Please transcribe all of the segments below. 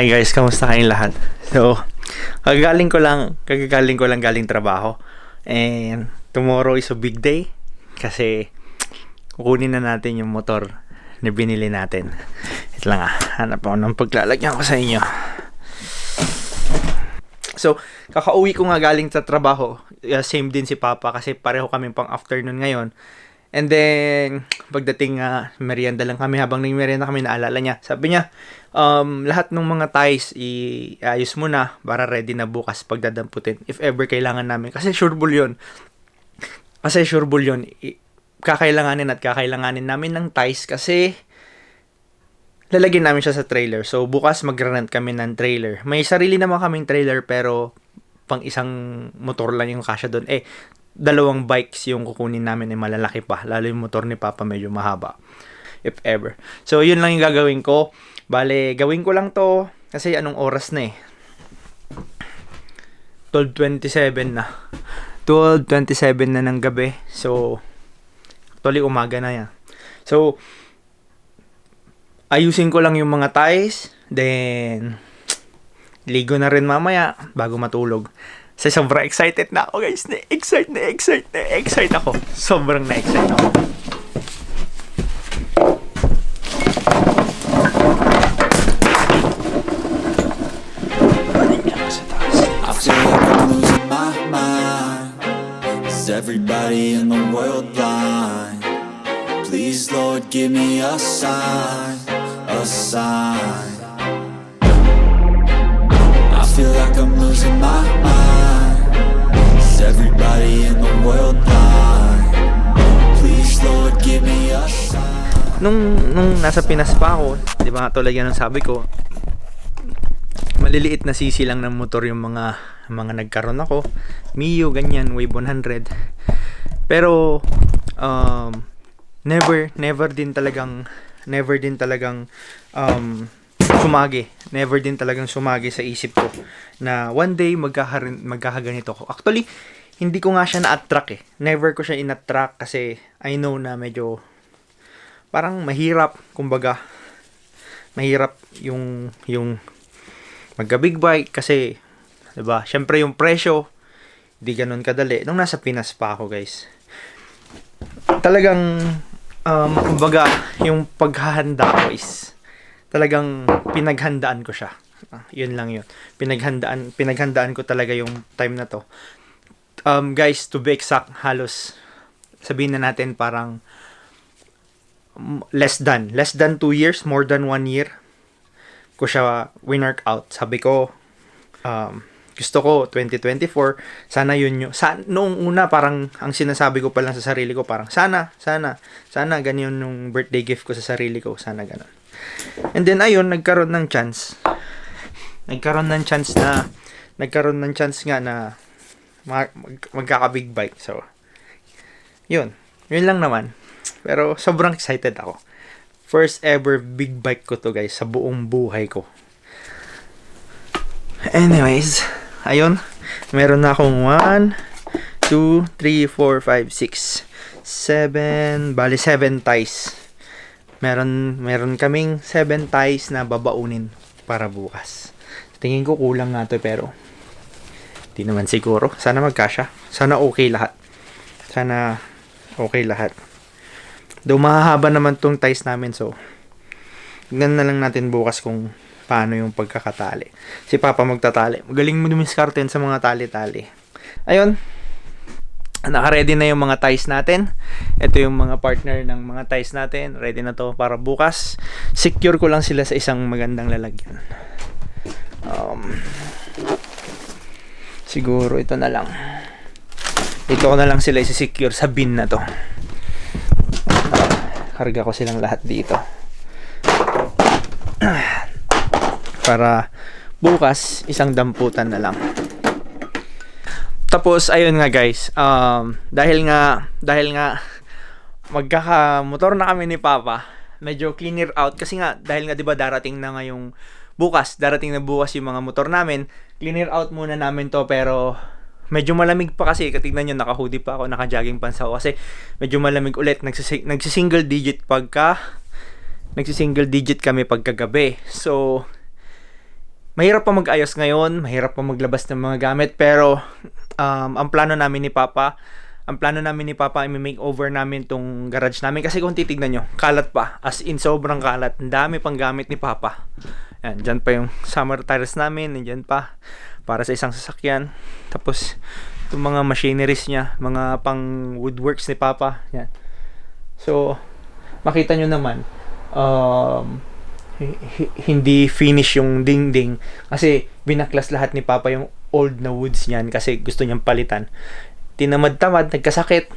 Hi guys, kamusta kayong lahat? So, kagagaling ko lang, kagagaling ko lang galing trabaho. And tomorrow is a big day kasi kukunin na natin yung motor na binili natin. Ito lang ah, hanap ako ng paglalagyan ko sa inyo. So, kakauwi ko nga galing sa trabaho. Uh, same din si Papa kasi pareho kami pang afternoon ngayon. And then, pagdating nga, uh, merienda lang kami. Habang nag-merienda kami, naalala niya. Sabi niya, um, lahat ng mga ties, iayos mo na para ready na bukas pagdadamputin. If ever kailangan namin. Kasi sureball yun. Kasi sureball yun. I- kakailanganin at kakailanganin namin ng ties kasi lalagyan namin siya sa trailer. So, bukas mag-rent kami ng trailer. May sarili naman kaming trailer pero pang isang motor lang yung kasya doon. Eh, dalawang bikes yung kukunin namin ay malalaki pa. Lalo yung motor ni Papa medyo mahaba. If ever. So, yun lang yung gagawin ko. Bale, gawin ko lang to kasi anong oras na eh. 12.27 na. 12.27 na ng gabi. So, actually umaga na yan. So, ayusin ko lang yung mga ties. Then, ligo na rin mamaya bago matulog. Kasi sobrang excited na ako guys. Na-excite, na-excite, na-excite ako. Sobrang na-excite ako. Everybody in the world blind? Please, Lord, give me a sign, a sign. Nung, nung nasa Pinas pa ako, di ba tulad yan ang sabi ko, maliliit na sisi lang ng motor yung mga mga nagkaroon ako. Mio, ganyan, Wave 100. Pero, um, never, never din talagang, never din talagang, um, sumagi. Never din talagang sumagi sa isip ko na one day magkakarin, magkakaganito ko. Actually, hindi ko nga siya na-attract eh. Never ko siya in-attract kasi I know na medyo parang mahirap, kumbaga, mahirap yung, yung magka big bike kasi 'di ba? Syempre yung presyo hindi ganoon kadali nung nasa Pinas pa ako, guys. Talagang um kumbaga yung paghahanda ko is talagang pinaghandaan ko siya. Ah, yun lang yun. Pinaghandaan pinaghandaan ko talaga yung time na to. Um guys, to be exact, halos sabihin na natin parang less than less than 2 years, more than 1 year ko siya winwork out. Sabi ko, um, gusto ko 2024, sana yun yung, sa, noong una parang ang sinasabi ko pa lang sa sarili ko, parang sana, sana, sana ganyan yung birthday gift ko sa sarili ko, sana ganun. And then ayun, nagkaroon ng chance. Nagkaroon ng chance na, nagkaroon ng chance nga na mag, mag, magkaka-big bike. So, yun. Yun lang naman. Pero sobrang excited ako first ever big bike ko to guys sa buong buhay ko. Anyways, ayun. Meron na akong 1, 2, 3, 4, 5, 6, 7, bali 7 ties. Meron, meron kaming 7 ties na babaunin para bukas. Tingin ko kulang nga to pero di naman siguro. Sana magkasya. Sana okay lahat. Sana okay lahat. Though mahahaba naman tong ties namin so tignan na lang natin bukas kung paano yung pagkakatali. Si Papa magtatali. Magaling mo dumiskarte sa mga tali-tali. Ayun. Naka-ready na yung mga ties natin. Ito yung mga partner ng mga ties natin. Ready na to para bukas. Secure ko lang sila sa isang magandang lalagyan. Um, siguro ito na lang. Ito ko na lang sila isi-secure sa bin na to karga ko silang lahat dito. Para bukas isang damputan na lang. Tapos ayun nga guys um, dahil nga dahil nga magkaka motor na kami ni Papa medyo cleaner out. Kasi nga dahil nga 'di ba darating na ngayong bukas darating na bukas yung mga motor namin cleaner out muna namin to pero medyo malamig pa kasi katignan nyo naka-hoodie pa ako naka-jogging pants ako kasi medyo malamig ulit Nagsisi- nagsi-single digit pagka nagsi-single digit kami pagkagabi so mahirap pa mag-ayos ngayon, mahirap pa maglabas ng mga gamit, pero um, ang plano namin ni Papa, ang plano namin ni Papa, i-make over namin tong garage namin. Kasi kung titignan nyo, kalat pa. As in, sobrang kalat. Ang dami pang gamit ni Papa. Yan, dyan pa yung summer tires namin, nandyan pa. Para sa isang sasakyan. Tapos, itong mga machineries niya, mga pang woodworks ni Papa. Yan. So, makita nyo naman, um, hi- hi- hindi finish yung dingding kasi binaklas lahat ni Papa yung old na woods niyan kasi gusto niyang palitan. Tinamad-tamad, nagkasakit.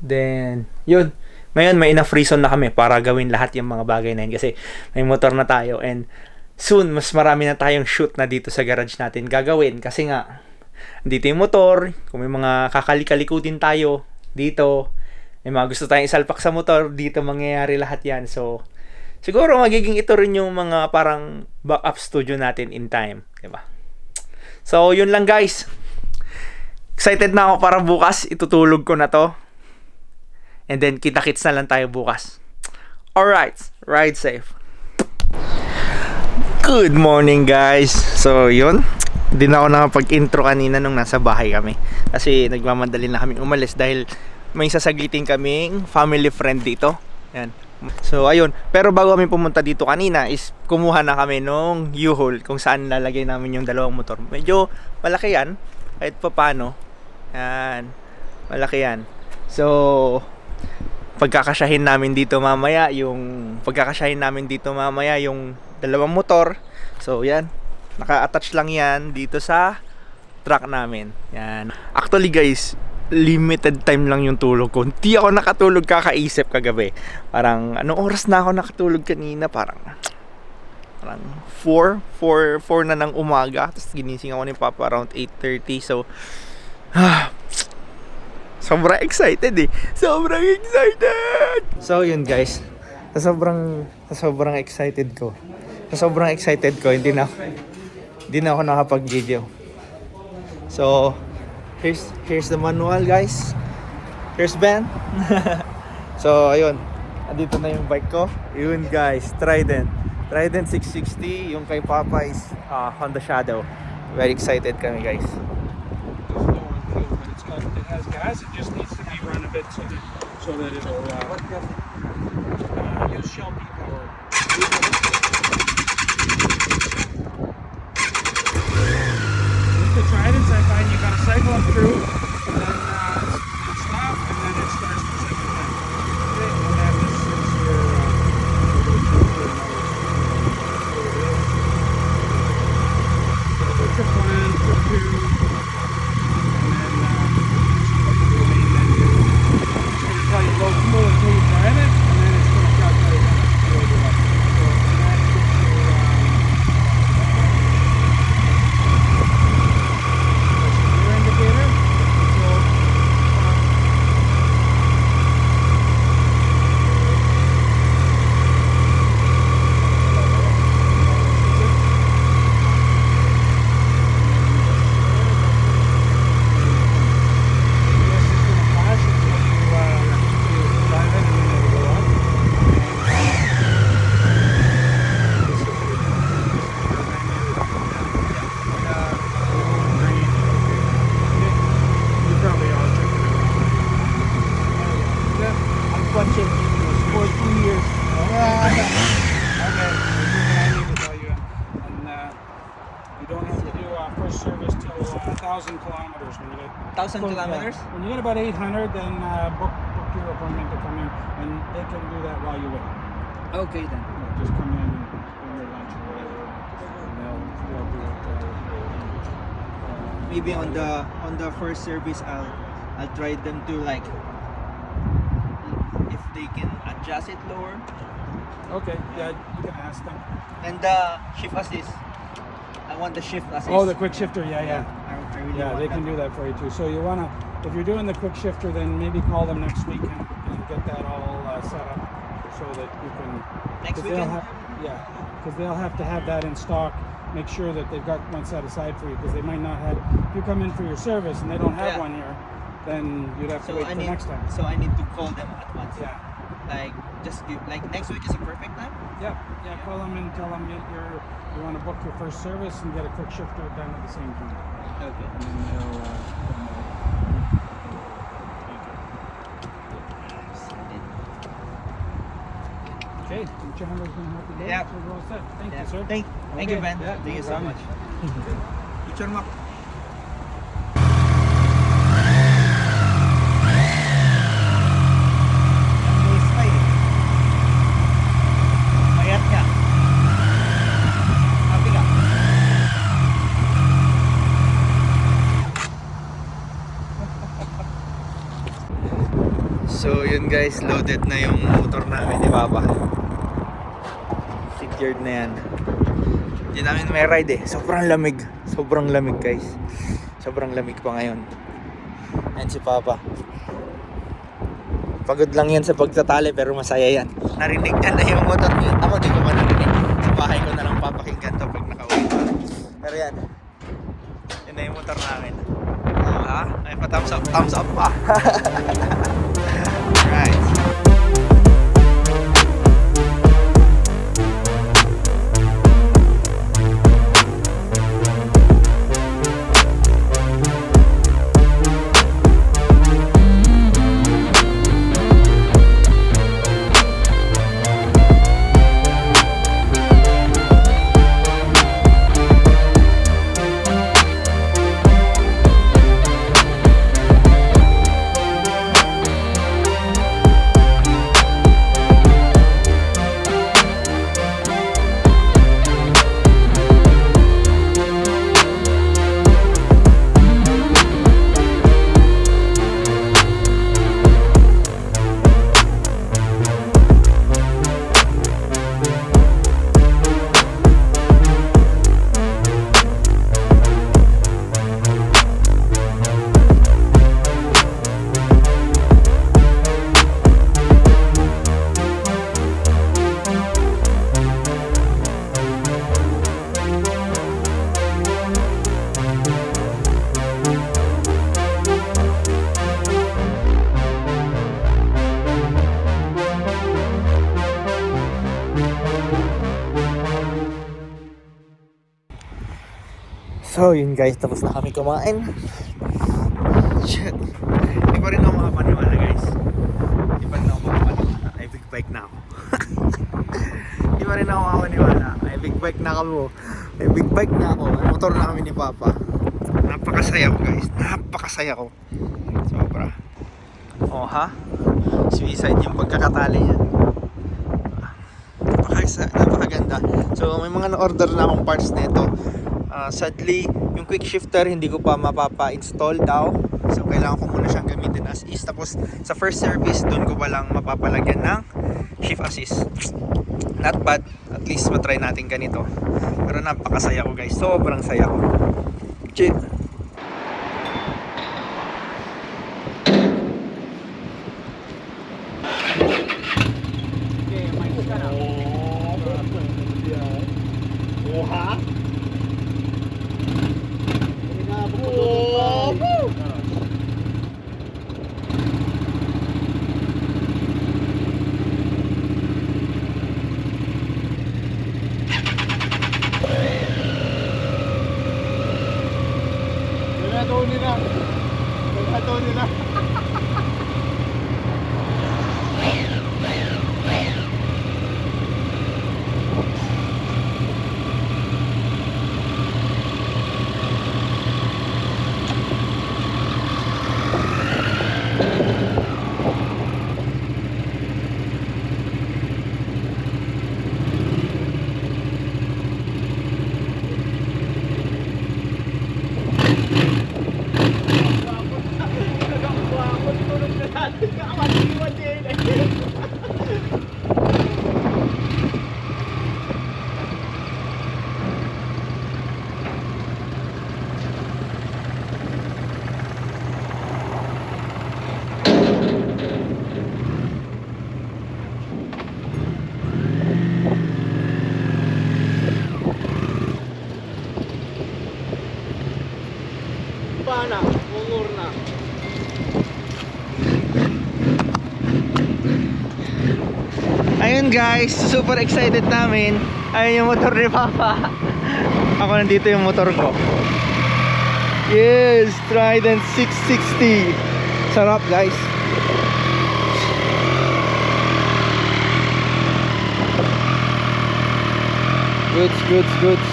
Then, yun. Ngayon, may enough reason na kami para gawin lahat yung mga bagay na yun kasi may motor na tayo and soon, mas marami na tayong shoot na dito sa garage natin gagawin kasi nga, dito yung motor, kung may mga kakalikalikutin tayo dito, may mga gusto tayong isalpak sa motor, dito mangyayari lahat yan. So, siguro magiging ito rin yung mga parang backup studio natin in time. ba? So, yun lang guys. Excited na ako para bukas. Itutulog ko na to. And then, kita-kits na lang tayo bukas. Alright. Ride safe. Good morning guys. So, yun. Hindi na ako nakapag-intro kanina nung nasa bahay kami. Kasi nagmamadali na kami umalis dahil may sasaglitin kaming family friend dito. Yan. So, ayun. Pero bago kami pumunta dito kanina is kumuha na kami nung U-Haul kung saan lalagay namin yung dalawang motor. Medyo malaki yan. Kahit pa paano. Yan. Malaki yan. So, pagkakasyahin namin dito mamaya yung pagkakasyahin namin dito mamaya yung dalawang motor. So, yan. Naka-attach lang yan dito sa truck namin. Yan. Actually, guys, limited time lang yung tulog ko. Hindi ako nakatulog kakaisip kagabi. Parang, anong oras na ako nakatulog kanina? Parang, parang 4, 4, 4 na ng umaga. Tapos ginising ako ni Papa around 8.30. So, ah, sobrang excited eh. Sobrang excited! So, yun guys. Sobrang, sobrang excited ko. Sa sobrang excited ko, hindi na, hindi na ako nakapag-video. So, here's here's the manual, guys. Here's Ben. so, ayun. Andito na yung bike ko. Yun, guys. Trident. Trident 660. Yung kay Papa is uh, Honda Shadow. Very excited kami, guys. It has gas. It just needs to be run a bit so that so that it'll uh, uh, use Shell P power. as I go through. Get 1,000 Well, kilometers? yeah. When you get about 800, then uh, book, book your appointment to come in, and they can do that while you wait. Okay then. Know, just come in, your lunch or whatever, and they'll, they'll do it. Uh, maybe on the on the first service I'll I'll try them to like if they can adjust it lower okay, yeah, you can ask them. and the shift assist I want the shift assist Oh, the quick shifter, yeah, yeah. I really Yeah, they can do that for you too. So you wanna, if you're doing the quick shifter, then maybe call them next week and, and get that all uh, set up so that you can. Next 'cause they'll weekend? have- Yeah, because they'll have to have that in stock. Make sure that they've got one set aside for you because they might not have. If you come in for your service and they don't have Yeah. one here, then you'd have to so wait I for need next time. so I need to call them at once Yeah. Like just give, like next week is a perfect time. Yeah, yeah. Call them and tell them you- you're you want to book your first service and get a quick shifter done at the same time. Okay. And then they'll. Uh, okay, your chandler's gonna have to go. Yeah. So we're all set. Thank Yeah. you, sir. Thank, thank you, Okay. Ben. Yeah, thank you so problem. much. Picture mo. ako. Ang yun guys, loaded na yung motor namin ni Papa. Secured na yan. Hindi namin may ride eh. Sobrang lamig. Sobrang lamig guys. Sobrang lamig pa ngayon. Yan si Papa. Pagod lang yan sa pagtatali pero masaya yan. Narinig ka na yung motor niya. Ako di ko pa narinig. Sa bahay ko na lang papakinggan to pag nakauwi pa. Pero yan. Yan na yung motor namin. Oh, ha? Ay pa thumbs up. Thumbs up pa. right. So yun guys, tapos na kami kumain. Shit. Hindi pa rin ako makapaniwala guys. Hindi pa rin ako makapaniwala. Ay big bike na ako. Hindi pa rin ako makapaniwala. Ay big bike na ako. Ay big bike na ako. Motor na kami ni Papa. Napakasaya ko guys. Napakasaya ko. Sobra. Oh ha? Suicide yung pagkakatali. Napakasa, napakaganda. So may mga na-order na akong parts nito. Ah, sadly, yung quick shifter hindi ko pa mapapa-install daw. So kailangan ko muna siyang gamitin as is. Tapos sa first service, doon ko pa lang mapapalagyan ng shift assist. Not bad. At least matry natin ganito. Pero napakasaya ko guys. Sobrang saya ko. Shit. Pana, umur na. yun guys, super excited namin. Ayun yung motor ni Papa. Ako nandito yung motor ko. Yes, Trident 660. Sarap guys. Goods, goods, goods.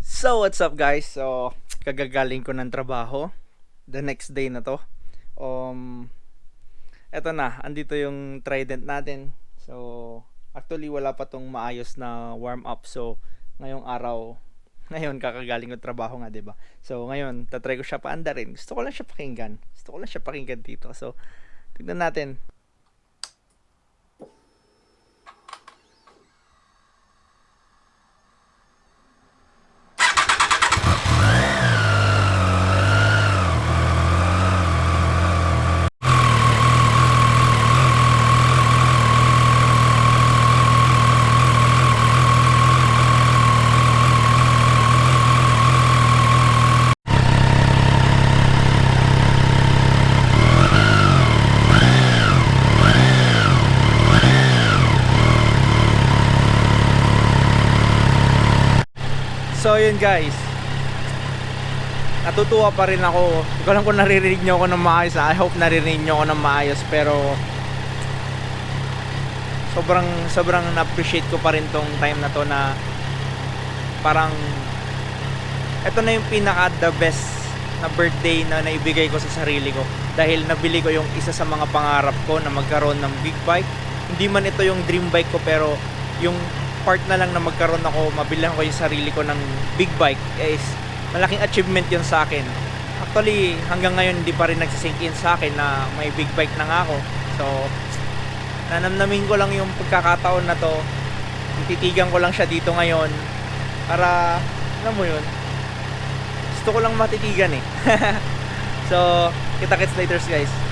So, what's up guys? So, kagagaling ko ng trabaho. The next day na to. Um, eto na, andito yung Trident natin. So, actually wala pa tong maayos na warm up. So, ngayong araw, ngayon kakagaling ko trabaho nga, 'di ba? So, ngayon tatry ko siya paandarin. Gusto ko lang siya pakinggan. Gusto ko lang siya pakinggan dito. So, tignan natin. So yun guys. Natutuwa pa rin ako. Hindi ko alam kung naririnig nyo ako ng maayos ah. I hope naririnig nyo ako ng maayos Pero Sobrang sobrang na-appreciate ko pa rin tong time na to na Parang Ito na yung pinaka the best na birthday na naibigay ko sa sarili ko. Dahil nabili ko yung isa sa mga pangarap ko na magkaroon ng big bike. Hindi man ito yung dream bike ko pero yung part na lang na magkaroon ako, mabilang ko yung sarili ko ng big bike is malaking achievement yun sa akin. Actually, hanggang ngayon hindi pa rin nagsisink in sa akin na may big bike na nga ako. So, nanamnamin ko lang yung pagkakataon na to. Titigan ko lang siya dito ngayon para, alam mo yun, gusto ko lang matitigan eh. so, kita-kits later guys.